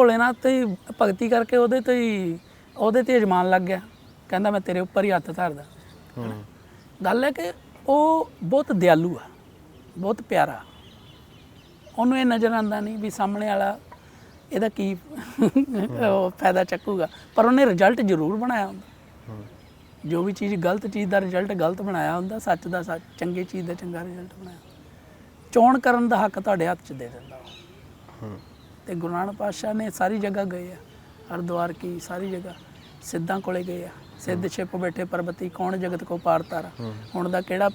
ਭੋਲੇਨਾਥ ਤੇ ਹੀ ਭਗਤੀ ਕਰਕੇ ਉਹਦੇ ਤੇ ਹੀ ਉਹਦੇ ਤੇ ਅਜਮਾਨ ਲੱਗ ਗਿਆ। ਕਹਿੰਦਾ ਮੈਂ ਤੇਰੇ ਉੱਪਰ ਹੀ ਹੱਥ ਧਰਦਾ। ਗੱਲ ਹੈ ਕਿ ਉਹ ਬਹੁਤ ਦਿਆਲੂ ਆ ਬਹੁਤ ਪਿਆਰਾ। ਉਹਨੂੰ ਇਹ ਨਜ਼ਰ ਆਉਂਦਾ ਨਹੀਂ ਵੀ ਸਾਹਮਣੇ ਵਾਲਾ ਇਹਦਾ ਕੀ ਉਹ ਫਾਇਦਾ ਚੱਕੂਗਾ। ਪਰ ਉਹਨੇ ਰਿਜ਼ਲਟ ਜ਼ਰੂਰ ਬਣਾਇਆ ਹੁੰਦਾ। ਜੋ ਵੀ ਚੀਜ਼ ਗਲਤ ਚੀਜ਼ ਦਾ ਰਿਜ਼ਲਟ ਗਲਤ ਬਣਾਇਆ ਹੁੰਦਾ ਸੱਚ ਦਾ ਸੱਚ ਚੰਗੀ ਚੀਜ਼ ਦਾ ਚੰਗਾ ਰਿਜ਼ਲਟ ਬਣਾਇਆ ਚੋਣ ਕਰਨ ਦਾ ਹੱਕ ਤੁਹਾਡੇ ਹੱਥ 'ਚ ਦੇ ਦਿੰਦਾ। ਹੂੰ। ਤੇ ਗੁਰੂ ਨਾਨਕ ਪਾਤਸ਼ਾਹ ਨੇ ਸਾਰੀ ਜਗ੍ਹਾ ਗਏ ਆ ਹਰਿਦੁਆਰ ਕੀ ਸਾਰੀ ਜਗ੍ਹਾ। ਸਿੱਧਾਂ ਕੋਲੇ ਗਏ ਆ। ਸਿੱਧ ਛਿਪ ਬੈਠੇ ਪਰਬਤੀ ਕੌਣ ਜਗਤ ਕੋ ਪਾਰ ਤਾਰਾ? ਹੁਣ ਦਾ ਕਿਹੜਾ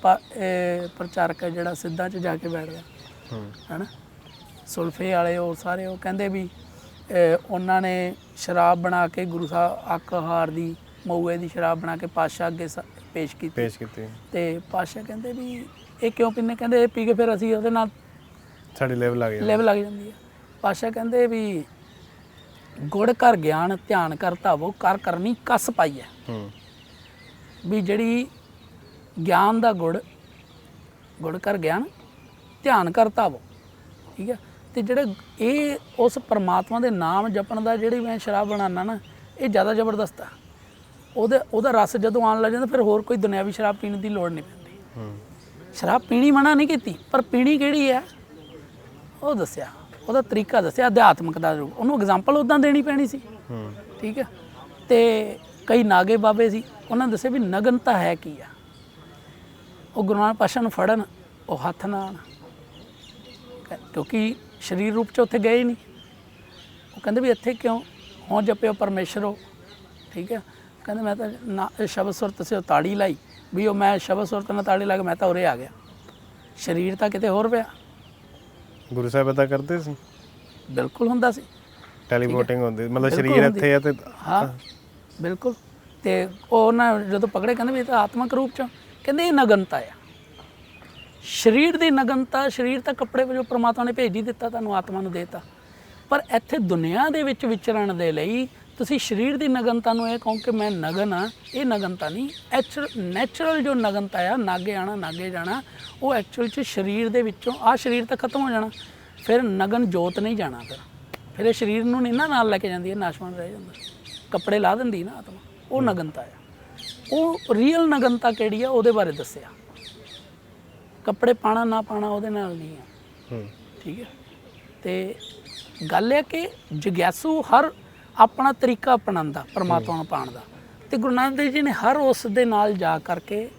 ਪ੍ਰਚਾਰਕ ਹੈ ਜਿਹੜਾ ਸਿੱਧਾਂ 'ਚ ਜਾ ਕੇ ਬੈਠਦਾ ਹੂੰ। ਹੈਨਾ? ਸੁਲਫੇ ਵਾਲੇ ਉਹ ਸਾਰੇ ਉਹ ਕਹਿੰਦੇ ਵੀ ਉਹਨਾਂ ਨੇ ਸ਼ਰਾਬ ਬਣਾ ਕੇ ਗੁਰੂ ਸਾਹਿਬ ਅੱਕ ਹਾਰ ਦੀ ਮਊਏ ਦੀ ਸ਼ਰਾਬ ਬਣਾ ਕੇ ਪਾਤਸ਼ਾਹ ਅੱਗੇ ਪੇਸ਼ ਕੀਤੀ। ਪੇਸ਼ ਕੀਤੀ। ਤੇ ਪਾਤਸ਼ਾਹ ਕਹਿੰਦੇ ਵੀ ਇਹ ਕਿਉਂ ਪੀਂਦੇ ਕਹਿੰਦੇ ਇਹ ਪੀ ਕੇ ਫਿਰ ਅਸੀਂ ਉਹਦੇ ਨਾਲ ਸਾਡੀ ਲੈਵਲ ਆ ਗਈ ਲੈਵਲ ਲੱਗ ਜਾਂਦੀ ਹੈ ਪਾਤਸ਼ਾਹ ਕਹਿੰਦੇ ਵੀ ਗੁੜ ਕਰ ਗਿਆਨ ਧਿਆਨ ਕਰ ਧਾਵੋ ਕਰ ਕਰਨੀ ਕਸ ਪਾਈ ਹੈ। ਹੂੰ। ਵੀ ਜਿਹੜੀ ਗਿਆਨ ਦਾ ਗੁੜ ਗੁੜ ਕਰ ਗਿਆਨ ਧਿਆਨ ਕਰ ਧਾਵੋ ਠੀਕ ਹੈ? ਤੇ ਜਿਹੜੇ ਇਹ ਉਸ ਪਰਮਾਤਮਾ ਦੇ ਨਾਮ ਜਪਣ ਦਾ ਜਿਹੜੀ ਮੈਂ ਸ਼ਰਾਬ ਬਣਾਉਣਾ ਨਾ ਇਹ ਜ਼ਿਆਦਾ ਜ਼ਬਰਦਸਤ ਆ। ਉਹਦੇ ਉਹਦਾ ਰਸ ਜਦੋਂ ਆਉਣ ਲੱਗ ਜਾਂਦਾ ਫਿਰ ਹੋਰ ਕੋਈ ਦੁਨਿਆਵੀ ਸ਼ਰਾਬ ਪੀਣ ਦੀ ਲੋੜ ਨਹੀਂ ਪੈਂਦੀ। ਹੂੰ। ਸ਼ਰਾਬ ਪੀਣੀ ਮਨਾ ਨਹੀਂ ਕੀਤੀ ਪਰ ਪੀਣੀ ਕਿਹੜੀ ਹੈ? ਉਹ ਦੱਸਿਆ। ਉਹਦਾ ਤਰੀਕਾ ਦੱਸਿਆ, ਅਧਿਆਤਮਕ ਦਾ ਰੂਪ। ਉਹਨੂੰ ਐਗਜ਼ਾਮਪਲ ਉਦਾਂ ਦੇਣੀ ਪੈਣੀ ਸੀ। ਠੀਕ ਹੈ? ਤੇ ਕਈ ਨਾਗੇ ਬਾਬੇ ਸੀ। ਉਹਨਾਂ ਨੇ ਦੱਸਿਆ ਵੀ ਨਗਨਤਾ ਹੈ ਕੀ ਆ? ਉਹ ਗੁਰੂ ਨਾਨਕ ਪਾਸ਼ਾ ਨੂੰ ਫੜਨ, ਉਹ ਹੱਥ ਨਾਲ। ਆਉਣ। ਕਿਉਂਕਿ ਸਰੀਰ ਰੂਪ ਚ ਉੱਥੇ ਗਏ ਹੀ ਨਹੀਂ। ਉਹ ਕਹਿੰਦੇ ਵੀ ਇੱਥੇ ਕਿਉਂ? ਹੋਂ ਜਪਿਓ ਪਰਮੇਸ਼ਰੋ। ਠੀਕ ਹੈ? ਕਹਿੰਦੇ ਮੈਂ ਤਾਂ ਨਾ ਸ਼ਬਦ ਸੁਰਤ ਸੇ ਤਾੜੀ ਲਾਈ। ਵੀ ਉਹ ਮੈਂ ਸ਼ਬਦ ਸੁਰਤ ਨਾਲ ਤਾੜੀ ਲਾ ਕੇ ਮੈਂ ਤਾਂ ਉਰੇ ਆ ਗਿਆ। ਸਰੀਰ ਤਾਂ ਕਿਤੇ ਹੋਰ ਪਿਆ। ਗੁਰੂ ਸਾਹਿਬ ਅਦਾ ਕਰਦੇ ਸੀ? ਬਿਲਕੁਲ ਹੁੰਦਾ ਸੀ। ਟੈਲੀਪੋਰਟਿੰਗ ਹੁੰਦੀ ਮਤਲਬ ਬਿਲਕੁਲ ਸਰੀਰ ਹੁੰਦੀ। ਇੱਥੇ ਆ ਤੇ ਹਾਂ ਬਿਲਕੁਲ। ਤੇ ਉਹ ਨਾ ਜਦੋਂ ਪਕੜੇ ਕਹਿੰਦੇ ਵੀ ਇਹ ਤਾਂ ਆਤਮਕ ਰੂਪ ਚ ਕਹਿੰਦੇ ਇਹ ਨਗਨਤਾ ਆ। ਸਰੀਰ ਦੀ ਨਗਨਤਾ ਸਰੀਰ ਤਾਂ ਕੱਪੜੇ ਵਜੋਂ ਪ੍ਰਮਾਤਮਾ ਨੇ ਭੇਜ ਹੀ ਦਿੱਤਾ ਤੁਹਾਨੂੰ ਆਤਮਾ ਨੂੰ ਦੇਤਾ। ਪਰ ਇੱਥੇ ਦੁਨੀਆ ਦੇ ਵਿੱਚ ਵਿਚਰਨ ਦੇ ਲਈ ਤੁਸੀਂ ਸਰੀਰ ਦੀ ਨਗਨਤਾ ਨੂੰ ਇਹ ਕਹੋ ਕਿ ਮੈਂ ਨਗਨ ਆ ਇਹ ਨਗਨਤਾ ਨਹੀਂ। ਨੈਚੁਰਲ ਜੋ ਨਗਨਤਾ ਆ ਨਾਗੇ ਆਣਾ ਨਾਗੇ ਜਾਣਾ ਉਹ ਐਕਚੁਅਲ ਚ ਸਰੀਰ ਦੇ ਵਿੱਚੋਂ ਆ ਸਰੀਰ ਤਾਂ ਖਤਮ ਹੋ ਜਾਣਾ। ਫਿਰ ਨਗਨ ਜੋਤ ਨਹੀਂ ਜਾਣਾ ਫਿਰ। ਫਿਰ ਇਹ ਸਰੀਰ ਨੂੰ ਨਹੀਂ ਨਾ ਨਾਲ ਲੈ ਕੇ ਜਾਂਦੀ ਹੈ ਨਾਸ਼ਵਾਨ ਰਹਿ ਜਾਂਦਾ। ਕੱਪੜੇ ਲਾ ਦਿੰਦੀ ਨਾ ਆਤਮਾ ਉਹ ਨਗਨਤਾ ਆ। ਉਹ ਰੀਅਲ ਨਗਨਤਾ ਕਿਹੜੀ ਆ ਉਹਦੇ ਬਾਰੇ ਦੱਸਿਆ। ਕੱਪੜੇ ਪਾਣਾ ਨਾ ਪਾਣਾ ਉਹਦੇ ਨਾਲ ਨਹੀਂ ਆ। ਠੀਕ ਹੈ। ਤੇ ਗੱਲ ਇਹ ਕਿ ਜਗਿਆਸੂ ਹਰ ਆਪਣਾ ਤਰੀਕਾ ਅਪਣਾਉਂਦਾ ਪਰਮਾਤਮਾ ਨੂੰ ਪਾਣ ਦਾ। ਤੇ ਗੁਰੂ ਨਾਨਕ ਦੇਵ ਜੀ ਨੇ ਹਰ ਉਸ ਦੇ ਨਾਲ ਜਾ ਕਰਕੇ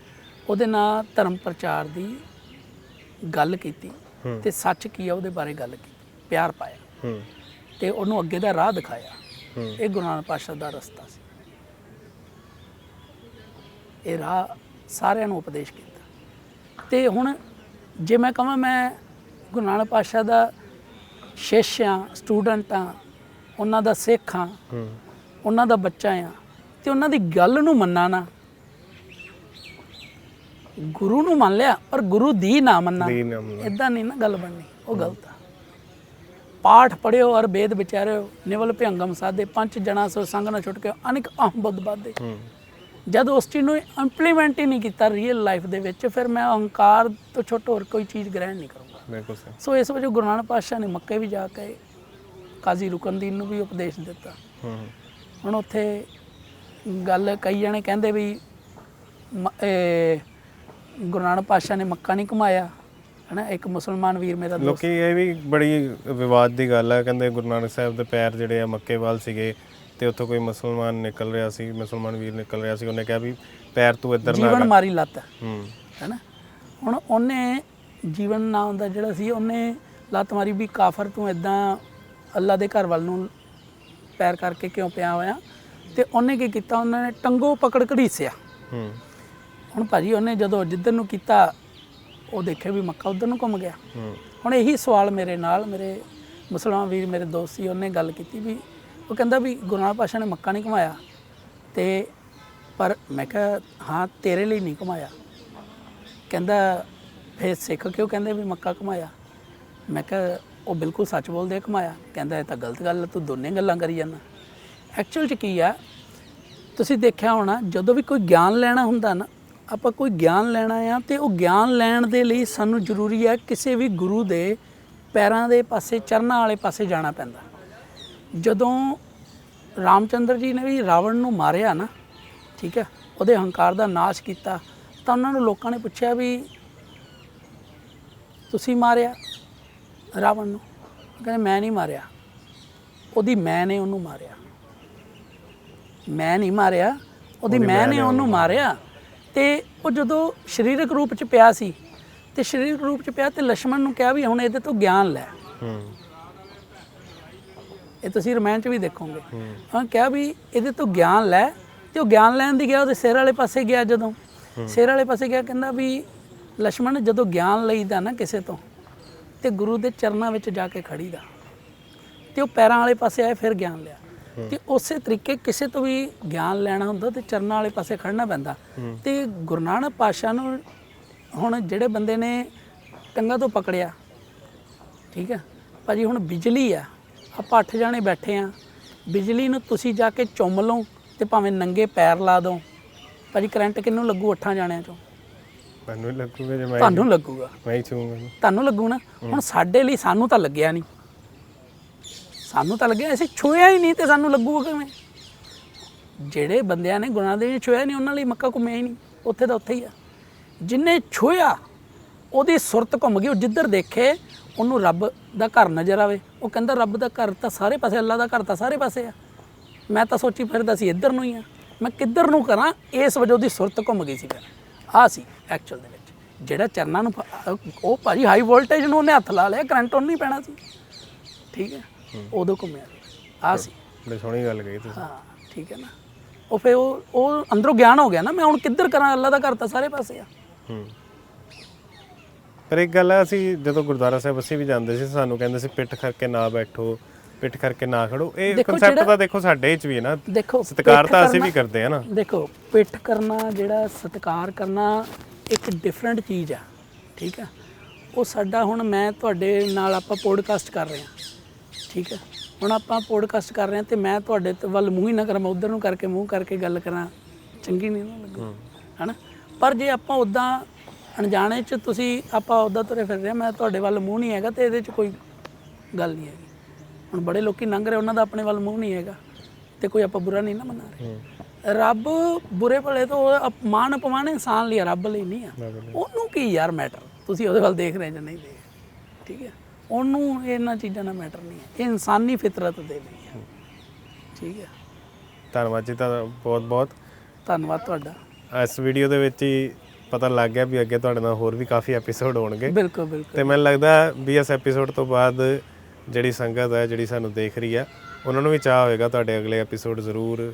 ਉਹਦੇ ਨਾਲ ਧਰਮ ਪ੍ਰਚਾਰ ਦੀ ਗੱਲ ਕੀਤੀ। ਤੇ ਸੱਚ ਕੀ ਆ ਉਹਦੇ ਬਾਰੇ ਗੱਲ ਕੀਤੀ ਪਿਆਰ ਪਾਇਆ। ਤੇ ਉਹਨੂੰ ਅੱਗੇ ਦਾ ਰਾਹ ਦਿਖਾਇਆ। ਇਹ ਗੁਰੂ ਨਾਨਕ ਪਾਤਸ਼ਾਹ ਦਾ ਰਸਤਾ ਸੀ। ਇਹ ਰਾਹ ਸਾਰਿਆਂ ਨੂੰ ਉਪਦੇਸ਼ ਕੀਤਾ। ਤੇ ਹੁਣ ਜੇ ਮੈਂ ਕਹਾਂ ਮੈਂ ਗੁਰੂ ਨਾਨਕ ਪਾਤਸ਼ਾਹ ਦਾ ਸ਼ਿਸ਼ ਹਾਂ ਸਟੂਡੈਂਟ ਹਾਂ ਉਹਨਾਂ ਦਾ ਸਿੱਖ ਹਾਂ ਹੂੰ ਉਹਨਾਂ ਦਾ ਬੱਚਾ ਆ ਤੇ ਉਹਨਾਂ ਦੀ ਗੱਲ ਨੂੰ ਮੰਨਾ ਨਾ ਗੁਰੂ ਨੂੰ ਮੰਨ ਲਿਆ ਪਰ ਗੁਰੂ ਦੀ ਨਾ ਮੰਨਣਾ। ਦੀ। ਇਦਾਂ ਨਹੀਂ ਨਾ ਗੱਲ ਬਣਨੀ ਉਹ ਗਲਤ ਆ। ਪਾਠ ਪੜਿਓ ਔਰ ਵੇਦ ਵਿਚਾਰਿਓ ਨਿਵਲ ਭਿਅੰਗਮ ਸਾਦੇ ਪੰਜ ਜਣਾ ਸੋ ਸੰਗ ਨਾ ਛੁੱਟ ਕੇ ਅਨੇਕ ਅਹੰ ਬੁੱਧ। ਬਾਦੇ ਹੂੰ। ਜਦ ਉਸ ਚੀਜ਼ ਨੂੰ ਇੰਪਲੀਮੈਂਟ ਹੀ ਨਹੀਂ ਕੀਤਾ ਰੀਅਲ ਲਾਈਫ ਦੇ ਵਿੱਚ ਫਿਰ ਮੈਂ ਅਹੰਕਾਰ ਤੋਂ ਛੋਟਾ ਹੋਰ ਕੋਈ ਚੀਜ਼ ਗ੍ਰਹਿਣ ਨਹੀਂ ਕਰੂੰਗਾ। ਬਿਲਕੁਲ ਸਹੀ। ਸੋ ਇਸ ਵਜ੍ਹਾ ਗੁਰੂ ਨਾਨਕ ਪਾਤਸ਼ਾਹ ਨੇ ਮੱਕੇ ਵੀ ਜਾ ਕੇ ਕਾਜ਼ੀ ਰੁਕਨਦੀਨ ਨੂੰ ਵੀ ਉਪਦੇਸ਼ ਦਿੱਤਾ। ਹੁਣ ਉੱਥੇ ਗੱਲ ਕਈ ਜਣੇ ਕਹਿੰਦੇ ਵੀ ਗੁਰੂ ਨਾਨਕ ਪਾਤਸ਼ਾਹ ਨੇ ਮੱਕਾ ਨਹੀਂ ਘੁਮਾਇਆ ਹਨਾ? ਇੱਕ ਮੁਸਲਮਾਨ ਵੀਰ ਮੇਰਾ ਦੋਸਤ। ਲੋਕੀ ਇਹ ਵੀ ਬੜੀ ਵਿਵਾਦ ਦੀ ਗੱਲ ਹੈ ਕਹਿੰਦੇ ਗੁਰੂ ਨਾਨਕ ਸਾਹਿਬ ਦੇ ਪੈਰ ਜਿਹੜੇ ਆ ਮੱਕੇ ਵੱਲ ਸੀਗੇ ਤੇ ਉੱਥੋਂ ਕੋਈ ਮੁਸਲਮਾਨ ਨਿਕਲ ਰਿਹਾ ਸੀ ਮੁਸਲਮਾਨ ਵੀਰ ਨਿਕਲ ਰਿਹਾ ਸੀ ਉਹਨੇ ਕਿਹਾ ਵੀ ਪੈਰ ਤੂੰ ਇੱਧਰ ਨਾ ਜੀਵਨ ਮਾਰੀ ਲੱਤ ਹੂੰ। ਹੈਨਾ? ਹੁਣ ਉਹਨੇ ਜੀਵਨ ਨਾਮ ਦਾ ਜਿਹੜਾ ਸੀ ਉਹਨੇ ਲੱਤ ਮਾਰੀ ਵੀ ਕਾਫਰ ਤੂੰ ਇਦਾਂ ਅੱਲਾ ਦੇ ਘਰ ਵੱਲ ਨੂੰ ਪੈਰ ਕਰਕੇ ਕਿਉਂ ਪਿਆ ਹੋਇਆ? ਤੇ ਉਹਨੇ ਕੀ ਕੀਤਾ? ਉਹਨਾਂ ਨੇ ਟੰਗੋ ਪਕੜ ਘੜੀਸਿਆ। ਹੂੰ। ਹੁਣ ਭਾਜੀ ਉਹਨੇ ਜਦੋਂ ਜਿੱਧਰ ਨੂੰ ਕੀਤਾ ਉਹ ਦੇਖਿਆ ਵੀ ਮੱਕਾ ਉਧਰ ਨੂੰ ਘੁੰਮ ਗਿਆ। ਹੂੰ। ਹੁਣ ਇਹੀ ਸਵਾਲ ਮੇਰੇ ਨਾਲ ਮੇਰੇ ਮੁਸਲਮਾਨ ਵੀਰ ਮੇਰੇ ਦੋਸਤ ਸੀ ਉਹਨੇ ਗੱਲ ਕੀਤੀ ਵੀ ਉਹ ਕਹਿੰਦਾ ਵੀ ਗੁਰੂ ਨਾਨਕ ਪਾਸ਼ਾ ਨੇ ਮੱਕਾ ਨਹੀਂ ਘੁਮਾਇਆ। ਤੇ ਪਰ ਮੈਂ ਕਿਹਾ ਹਾਂ ਤੇਰੇ ਲਈ ਨਹੀਂ ਘੁਮਾਇਆ। ਕਹਿੰਦਾ ਫੇਰ ਸਿੱਖ ਕਿਉਂ ਕਹਿੰਦੇ ਵੀ ਮੱਕਾ ਘੁਮਾਇਆ? ਮੈਂ ਕਿਹਾ ਉਹ ਬਿਲਕੁਲ ਸੱਚ ਬੋਲਦੇ ਆ ਕਹਿੰਦਾ, ਇਹ ਤਾਂ ਗਲਤ ਗੱਲ ਹੈ ਤੂੰ ਦੋਨੇ ਗੱਲਾਂ ਕਰੀ ਜਾਂਦਾ। ਐਕਚੁਅਲ ਚ ਕੀ ਆ, ਤੁਸੀਂ ਦੇਖਿਆ ਹੋਣਾ, ਜਦੋਂ ਵੀ ਕੋਈ ਗਿਆਨ ਲੈਣਾ ਹੁੰਦਾ ਨਾ, ਆਪਾਂ ਕੋਈ ਗਿਆਨ ਲੈਣਾ ਆ ਤੇ ਉਹ ਗਿਆਨ ਲੈਣ ਦੇ ਲਈ ਸਾਨੂੰ ਜ਼ਰੂਰੀ ਹੈ ਕਿਸੇ ਵੀ ਗੁਰੂ ਦੇ ਪੈਰਾਂ ਦੇ ਪਾਸੇ, ਚਰਨਾਂ ਵਾਲੇ ਪਾਸੇ ਜਾਣਾ ਪੈਂਦਾ। ਜਦੋਂ ਰਾਮਚੰਦਰ ਜੀ ਨੇ ਵੀ ਰਾਵਣ ਨੂੰ ਮਾਰਿਆ ਨਾ, ਠੀਕ ਹੈ ਉਹਦੇ ਹੰਕਾਰ ਦਾ ਨਾਸ਼ ਕੀਤਾ, ਤਾਂ ਉਹਨਾਂ ਨੂੰ ਲੋਕਾਂ ਨੇ ਪੁੱਛਿਆ ਵੀ ਤੁਸੀਂ ਮਾਰਿਆ। ਰਾਵਣ ਨੂੰ। ਕਹਿੰਦੇ ਮੈਂ ਨਹੀਂ ਮਾਰਿਆ। ਉਹਦੀ ਮੈਂ ਨੇ ਉਹਨੂੰ ਮਾਰਿਆ। ਮੈਂ ਨਹੀਂ ਮਾਰਿਆ ਉਹਦੀ ਮੈਂ ਨੇ ਉਹਨੂੰ ਮਾਰਿਆ। ਤੇ ਉਹ ਜਦੋਂ ਸਰੀਰਕ ਰੂਪ ਚ ਪਿਆ ਸੀ ਤੇ ਸਰੀਰਕ ਰੂਪ ਚ ਪਿਆ ਤੇ ਲక్ష్మణ ਨੂੰ ਕਿਹਾ ਵੀ ਹੁਣ ਇਹਦੇ ਤੋਂ ਗਿਆਨ ਲੈ। ਇਹ ਤੁਸੀਂ ਰਮਾਇਣ ਚ ਵੀ ਦੇਖੋਗੇ। ਹਾਂ। ਕਿਹਾ ਵੀ ਇਹਦੇ ਤੋਂ ਗਿਆਨ ਲੈ ਤੇ ਉਹ ਗਿਆਨ ਲੈਣ ਦੀ ਗਿਆ ਉਹਦੇ ਸਿਰ ਵਾਲੇ ਪਾਸੇ ਗਿਆ ਜਦੋਂ। ਸਿਰ ਵਾਲੇ ਪਾਸੇ ਗਿਆ ਕਹਿੰਦਾ ਵੀ ਲక్ష్మణ ਜਦੋਂ ਗਿਆਨ ਲਈਦਾ ਨਾ ਕਿਸੇ ਤੋਂ ਤੇ ਗੁਰੂ ਦੇ ਚਰਨਾਂ ਵਿੱਚ ਜਾ ਕੇ ਖੜੀਦਾ ਤੇ ਉਹ ਪੈਰਾਂ ਵਾਲੇ ਪਾਸੇ ਆਏ ਫਿਰ ਗਿਆਨ ਲਿਆ। ਤੇ ਉਸੇ ਤਰੀਕੇ ਕਿਸੇ ਤੋਂ ਵੀ ਗਿਆਨ ਲੈਣਾ ਹੁੰਦਾ ਤੇ ਚਰਨਾਂ ਵਾਲੇ ਪਾਸੇ ਖੜਨਾ ਪੈਂਦਾ। ਤੇ ਗੁਰੂ ਨਾਨਕ ਪਾਤਸ਼ਾਹ ਨੂੰ ਹੁਣ ਜਿਹੜੇ ਬੰਦੇ ਨੇ ਟੰਗਾ ਤੋਂ ਪਕੜਿਆ ਠੀਕ ਹੈ ਭਾਜੀ ਹੁਣ ਬਿਜਲੀ ਆ ਆਪਾਂ ਅੱਠ ਜਾਣੇ ਬੈਠੇ ਆ। ਬਿਜਲੀ ਨੂੰ ਤੁਸੀਂ ਜਾ ਕੇ ਚੁੰਮ ਲਓ ਤੇ ਭਾਵੇਂ ਨੰਗੇ ਪੈਰ ਲਾ ਦਿਓ ਭਾਜੀ ਕਰੰਟ ਕਿੰਨੂੰ ਲੱਗੂ ਅੱਠਾਂ ਜਾਣਿਆਂ ਚੋਂ? ਮੈਨੂੰ ਲੱਗੂਗਾ ਜੇ ਮੈਂ ਤੁਹਾਨੂੰ ਲੱਗੂਗਾ। ਮੈਂ ਹੀ ਛੂੰਗਾ ਤੁਹਾਨੂੰ ਲੱਗੂ ਨਾ। ਹੁਣ ਸਾਡੇ ਲਈ ਸਾਨੂੰ ਤਾਂ ਲੱਗਿਆ ਨਹੀਂ। ਸਾਨੂੰ ਤਾਂ ਲੱਗਿਆ ਅਸੀਂ ਛੋਇਆ ਹੀ ਨਹੀਂ ਤੇ ਸਾਨੂੰ ਲੱਗੂਗਾ ਕਿਵੇਂ? ਜਿਹੜੇ ਬੰਦਿਆਂ ਨੇ ਗੁਨਾਹ ਦੇ ਛੋਇਆ ਨਹੀਂ ਉਹਨਾਂ ਲਈ ਮੱਕਾ ਘੁੰਮਿਆ ਹੀ ਨਹੀਂ। ਉੱਥੇ ਦਾ ਉੱਥੇ ਹੀ ਆ। ਜਿਨੇ ਛੋਇਆ ਉਹਦੀ ਸੁਰਤ ਘੁੰਮ ਗਈ ਉਹ ਜਿੱਧਰ ਦੇਖੇ ਉਹਨੂੰ ਰੱਬ ਦਾ ਘਰ ਨਜ਼ਰ ਆਵੇ। ਉਹ ਕਹਿੰਦਾ ਰੱਬ ਦਾ ਘਰ ਤਾਂ ਸਾਰੇ ਪਾਸੇ ਅੱਲਾ ਦਾ ਘਰ ਤਾਂ ਸਾਰੇ ਪਾਸੇ ਆ। ਮੈਂ ਤਾਂ ਸੋਚੀ ਫਿਰਦਾ ਸੀ ਇੱਧਰ ਨੂੰ ਹੀ ਆ। ਮੈਂ ਕਿੱਧਰ ਨੂੰ ਕਰਾਂ? ਇਸ ਵਜ੍ਹਾ ਉਹਦੀ ਸੁਰਤ ਘੁੰਮ ਗਈ ਸੀ ਫਿਰ। ਆ ਸੀ ਐਕਚੁਅਲ ਦੇ ਵਿੱਚ। ਜਿਹੜਾ ਚਰਨਾਂ ਨੂੰ ਉਹ ਭਾਜੀ ਹਾਈ ਵੋਲਟੇਜ ਨੂੰ ਉਹਨੇ ਹੱਥ ਲਾ ਲਿਆ ਕਰੰਟ ਉਹਨੂੰ ਨਹੀਂ ਪੈਣਾ ਸੀ। ਠੀਕ ਹੈ? ਉਦੋਂ ਘੁੰਮਿਆ ਆ ਸੀ। ਬੜੀ ਸੋਹਣੀ ਗੱਲ ਕਹੀ ਤੁਸੀਂ। ਹਾਂ ਠੀਕ ਹੈ ਨਾ। ਉਹ ਫੇ ਉਹ ਉਹ ਅੰਦਰੋਂ ਗਿਆਨ ਹੋ ਗਿਆ ਨਾ ਮੈਂ ਹੁਣ ਕਿੱਧਰ ਕਰਾਂ? ਅੱਲਾ ਦਾ ਘਰ ਤਾਂ ਸਾਰੇ ਪਾਸੇ ਆ। ਹੂੰ। ਪਰ ਇੱਕ ਗੱਲ ਆ ਅਸੀਂ ਜਦੋਂ ਗੁਰਦੁਆਰਾ ਸਾਹਿਬ ਅਸੀਂ ਵੀ ਜਾਂਦੇ ਸੀ ਸਾਨੂੰ ਕਹਿੰਦੇ ਸੀ ਪਿੱਠ ਕਰਕੇ ਨਾ ਬੈਠੋ। ਪਿੱਠ ਕਰਕੇ ਨਾ ਖੜੋ। ਇਹ ਦੇਖੋ ਕਨਸੈਪਟ ਜਿਹੜਾ- ਤਾਂ ਦੇਖੋ ਸਾਡੇ 'ਚ ਵੀ ਹੈ ਨਾ। ਦੇਖੋ ਸਤਿਕਾਰ ਪਿੱਠ ਤਾਂ ਅਸੀਂ ਕਰਨਾ- ਵੀ ਕਰਦੇ ਆ ਨਾ। ਦੇਖੋ ਪਿੱਠ ਕਰਨਾ ਜਿਹੜਾ ਸਤਿਕਾਰ ਕਰਨਾ ਇੱਕ ਡਿਫਰੈਂਟ ਚੀਜ਼ ਆ ਠੀਕ ਆ? ਉਹ ਸਾਡਾ ਹੁਣ ਮੈਂ ਤੁਹਾਡੇ ਨਾਲ ਆਪਾਂ ਪੋਡਕਾਸਟ ਕਰ ਰਹੇ ਹਾਂ ਠੀਕ ਹੈ ਹੁਣ ਆਪਾਂ ਪੋਡਕਾਸਟ ਕਰ ਰਹੇ ਹਾਂ ਤੇ ਮੈਂ ਤੁਹਾਡੇ ਤੇ ਵੱਲ ਮੂੰਹ ਹੀ ਨਾ ਕਰਾਂ ਮੈਂ ਉਧਰ ਨੂੰ ਕਰਕੇ ਮੂੰਹ ਕਰਕੇ ਗੱਲ ਕਰਾਂ। ਚੰਗੀ ਨਹੀਂ ਨਾ ਲੱਗੂ ਹਨਾ? ਪਰ ਜੇ ਆਪਾਂ ਉਦਾਂ ਅਣਜਾਣੇ ਚ ਤੁਸੀਂ ਆਪਾਂ ਉਦਾਂ ਤੁਰੇ ਫਿਰ ਰਹੇ ਹਾਂ, ਮੈਂ ਤੁਹਾਡੇ ਵੱਲ ਮੂੰਹ ਨਹੀਂ ਹੈਗਾ ਤੇ ਇਹਦੇ ਚ ਕੋਈ ਗੱਲ ਨਹੀਂ ਹੈਗੀ। ਹੁਣ ਬੜੇ ਲੋਕੀ ਲੰਘ ਰਹੇ ਉਹਨਾਂ ਦਾ ਆਪਣੇ ਵੱਲ ਮੂੰਹ ਨਹੀਂ ਹੈਗਾ ਤੇ ਕੋਈ ਆਪਾਂ ਬੁਰਾ ਨਹੀਂ ਨਾ ਮਨਾ ਰਹੇ। ਰੱਬ ਬੁਰੇ ਭਲੇ ਤੋਂ ਉਹ ਅਪਮਾਨ ਇਨਸਾਨ ਲਈ ਰੱਬ ਲਈ ਨਹੀਂ ਆ। ਉਹਨੂੰ ਕੀ ਯਾਰ ਮੈਟਰ ਤੁਸੀਂ ਉਹਦੇ ਵੱਲ ਦੇਖ ਰਹੇ ਜਾਂ ਨਹੀਂ ਦੇਖ ਠੀਕ ਹੈ? ਉਹਨੂੰ ਇਹਨਾਂ ਚੀਜ਼ਾਂ ਦਾ ਮੈਟਰ ਨਹੀਂ ਹੈ। ਇਹ ਇਨਸਾਨੀ ਫਿਤਰਤ ਦੇ ਲਈ ਹੈ ਠੀਕ ਹੈ? ਧੰਨਵਾਦ ਜੀ ਤਾਂ ਬਹੁਤ ਬਹੁਤ। ਧੰਨਵਾਦ ਤੁਹਾਡਾ। ਇਸ ਵੀਡੀਓ ਦੇ ਵਿੱਚ ਹੀ ਪਤਾ ਲੱਗ ਗਿਆ ਵੀ ਅੱਗੇ ਤੁਹਾਡੇ ਨਾਲ ਹੋਰ ਵੀ ਕਾਫੀ ਐਪੀਸੋਡ ਹੋਣਗੇ। ਬਿਲਕੁਲ ਬਿਲਕੁਲ। ਤੇ ਮੈਨੂੰ ਲੱਗਦਾ ਵੀ ਇਸ ਐਪੀਸੋਡ ਤੋਂ ਬਾਅਦ ਜਿਹੜੀ ਸੰਗਤ ਹੈ, ਜਿਹੜੀ ਸਾਨੂੰ ਦੇਖ ਰਹੀ ਹੈ, ਉਹਨਾਂ ਨੂੰ ਵੀ ਚਾਹ ਹੋਏਗਾ ਤੁਹਾਡੇ ਅਗਲੇ ਐਪੀਸੋਡ ਜ਼ਰੂਰ